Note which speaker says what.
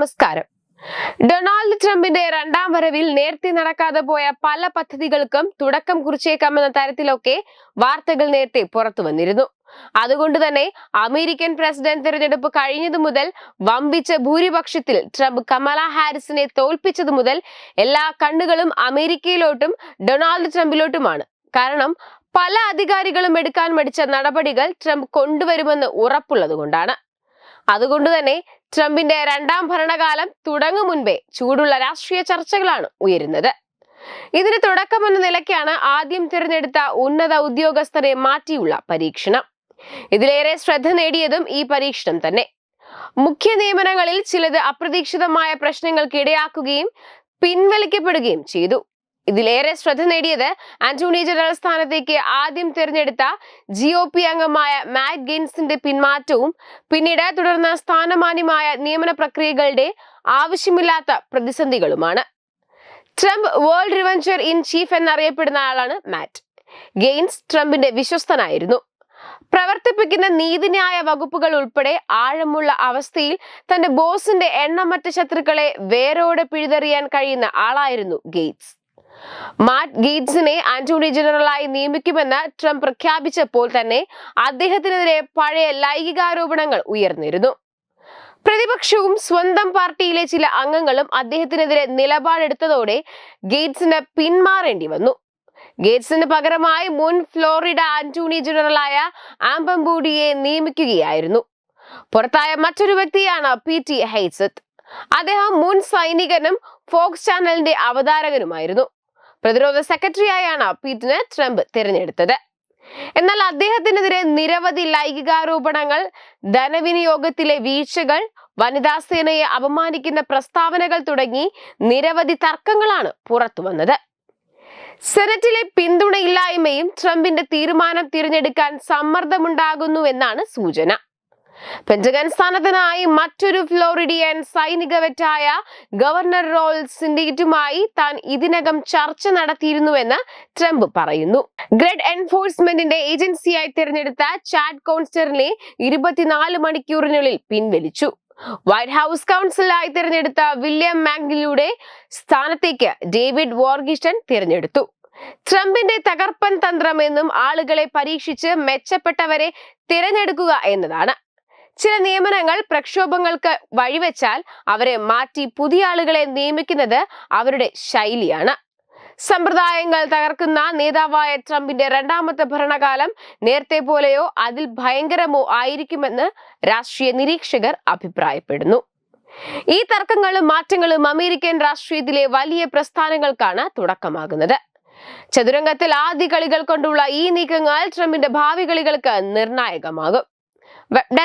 Speaker 1: നമസ്കാരം ഡൊണാൾഡ് ട്രംപിന്റെ രണ്ടാം വരവിൽ നേരത്തെ നടക്കാതെ പോയ പല പദ്ധതികൾക്കും തുടക്കം കുറിച്ചേക്കാമെന്ന തരത്തിലൊക്കെ വാർത്തകൾ നേരത്തെ പുറത്തു വന്നിരുന്നു അതുകൊണ്ട് തന്നെ അമേരിക്കൻ പ്രസിഡന്റ് തിരഞ്ഞെടുപ്പ് കഴിഞ്ഞതു മുതൽ വമ്പിച്ച ഭൂരിപക്ഷത്തിൽ ട്രംപ് കമല ഹാരിസിനെ തോൽപ്പിച്ചതു മുതൽ എല്ലാ കണ്ണുകളും അമേരിക്കയിലോട്ടും ഡൊണാൾഡ് ട്രംപിലോട്ടുമാണ് കാരണം പല അധികാരികളും എടുക്കാൻ മടിച്ച നടപടികൾ ട്രംപ് കൊണ്ടുവരുമെന്ന് ഉറപ്പുള്ളത് കൊണ്ടാണ് അതുകൊണ്ട് തന്നെ ട്രംപിന്റെ രണ്ടാം ഭരണകാലം തുടങ്ങും മുൻപേ ചൂടുള്ള രാഷ്ട്രീയ ചർച്ചകളാണ് ഉയരുന്നത് ഇതിന് തുടക്കമെന്ന നിലയ്ക്കാണ് ആദ്യം തിരഞ്ഞെടുത്ത ഉന്നത ഉദ്യോഗസ്ഥരെ മാറ്റിയുള്ള പരീക്ഷണം ഇതിലേറെ ശ്രദ്ധ നേടിയതും ഈ പരീക്ഷണം തന്നെ മുഖ്യ നിയമനങ്ങളിൽ ചിലത് അപ്രതീക്ഷിതമായ പ്രശ്നങ്ങൾക്ക് ഇടയാക്കുകയും പിൻവലിക്കപ്പെടുകയും ചെയ്തു ഇതിലേറെ ശ്രദ്ധ നേടിയത് ആന്റോണി ജനറൽ സ്ഥാനത്തേക്ക് ആദ്യം തിരഞ്ഞെടുത്ത ജി ഒ പി അംഗമായ മാറ്റ് ഗെയിൻസിന്റെ പിന്മാറ്റവും പിന്നീട് തുടർന്ന സ്ഥാനമാന്യമായ നിയമന പ്രക്രിയകളുടെ ആവശ്യമില്ലാത്ത പ്രതിസന്ധികളുമാണ് Trump world revenger in chief എന്നറിയപ്പെടുന്ന ആളാണ് മാറ്റ് ഗെയിൻസ് ട്രംപിന്റെ വിശ്വസ്തനായിരുന്നു പ്രവർത്തിപ്പിക്കുന്ന നീതിന്യായ വകുപ്പുകൾ ഉൾപ്പെടെ ആഴമുള്ള അവസ്ഥയിൽ തന്റെ ബോസിന്റെ എണ്ണമറ്റ ശത്രുക്കളെ വേരോടെ പിഴുതെറിയാൻ കഴിയുന്ന ആളായിരുന്നു ഗെയ്റ്റ്സ് മാറ്റ് ഗീറ്റ്സിനെ ആന്റോണി ജനറലായി നിയമിക്കുമെന്ന് ട്രംപ് പ്രഖ്യാപിച്ചപ്പോൾ തന്നെ അദ്ദേഹത്തിനെതിരെ പഴയ ലൈംഗികാരോപണങ്ങൾ ഉയർന്നിരുന്നു പ്രതിപക്ഷവും സ്വന്തം പാർട്ടിയിലെ ചില അംഗങ്ങളും അദ്ദേഹത്തിനെതിരെ നിലപാടെടുത്തതോടെ ഗേറ്റ്സിന് പിന്മാറേണ്ടി വന്നു ഗേറ്റ്സിന് പകരമായി മുൻ ഫ്ലോറിഡ ആന്റോണി ജനറലായ ആംബംബൂഡിയെ നിയമിക്കുകയായിരുന്നു പുറത്തായ മറ്റൊരു വ്യക്തിയാണ് പി ടി ഹൈസത്ത് അദ്ദേഹം മുൻ സൈനികനും ഫോക്സ് ചാനലിന്റെ അവതാരകനുമായിരുന്നു പ്രതിരോധ സെക്രട്ടറിയായാണ് പീറ്റിനെ ട്രംപ് തിരഞ്ഞെടുത്തത് എന്നാൽ അദ്ദേഹത്തിനെതിരെ നിരവധി ലൈംഗികാരോപണങ്ങൾ ധനവിനിയോഗത്തിലെ വീഴ്ചകൾ വനിതാ സേനയെ അപമാനിക്കുന്ന പ്രസ്താവനകൾ തുടങ്ങി നിരവധി തർക്കങ്ങളാണ് പുറത്തുവന്നത് സെനറ്റിലെ പിന്തുണയില്ലായ്മയും ട്രംപിന്റെ തീരുമാനം തിരഞ്ഞെടുക്കാൻ എന്നാണ് സൂചന പെൻറ്റഗൻ സ്ഥാനത്തിനായി മറ്റൊരു ഫ്ലോറിഡിയൻ സൈനിക വെറ്റായ ഗവർണർ റോൾ സിൻഡിക്കേറ്റുമായി താൻ ഇതിനകം ചർച്ച നടത്തിയിരുന്നുവെന്ന് ട്രംപ് പറയുന്നു ഗ്രെഡ് എൻഫോഴ്സ്മെന്റിന്റെ ഏജൻസിയായി തിരഞ്ഞെടുത്ത ചാറ്റ് കോൺസ്റ്ററിനെ ഇരുപത്തിനാല് മണിക്കൂറിനുള്ളിൽ പിൻവലിച്ചു വൈറ്റ് ഹൗസ് കൗൺസിലായി തിരഞ്ഞെടുത്ത വില്യം മാഗ്നിലൂടെ സ്ഥാനത്തേക്ക് ഡേവിഡ് വോർഗിസ്റ്റൺ തിരഞ്ഞെടുത്തു ട്രംപിന്റെ തകർപ്പൻ തന്ത്രമെന്നും ആളുകളെ പരീക്ഷിച്ച് മെച്ചപ്പെട്ടവരെ തിരഞ്ഞെടുക്കുക എന്നതാണ് ചില നിയമനങ്ങൾ പ്രക്ഷോഭങ്ങൾക്ക് വഴിവെച്ചാൽ അവരെ മാറ്റി പുതിയ ആളുകളെ നിയമിക്കുന്നത് അവരുടെ ശൈലിയാണ് സമ്പ്രദായങ്ങൾ തകർക്കുന്ന നേതാവായ ട്രംപിന്റെ രണ്ടാമത്തെ ഭരണകാലം നേരത്തെ പോലെയോ അതിൽ ഭയങ്കരമോ ആയിരിക്കുമെന്ന് രാഷ്ട്രീയ നിരീക്ഷകർ അഭിപ്രായപ്പെടുന്നു ഈ തർക്കങ്ങളും മാറ്റങ്ങളും അമേരിക്കൻ രാഷ്ട്രീയത്തിലെ വലിയ പ്രസ്ഥാനങ്ങൾക്കാണ് തുടക്കമാകുന്നത് ചതുരംഗത്തിൽ ആദ്യ കളികൾ കൊണ്ടുള്ള ഈ നീക്കങ്ങൾ ട്രംപിന്റെ ഭാവി കളികൾക്ക് നിർണായകമാകും web